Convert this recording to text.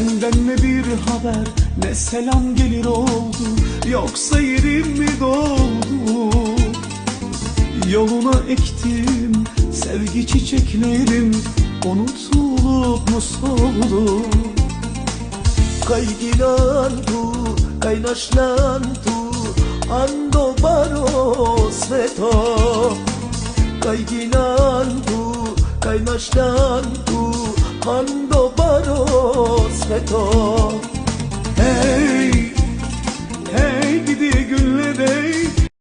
haber ne selam gelir oldu Yoksa yerim mi doldu? Yoluna ektim sevgi çiçeklerim Unutulup mu soldu? Kajgilantu, kajnašlantu, ando baro sveto Kajgilantu, kajnašlantu, ando baro sveto hey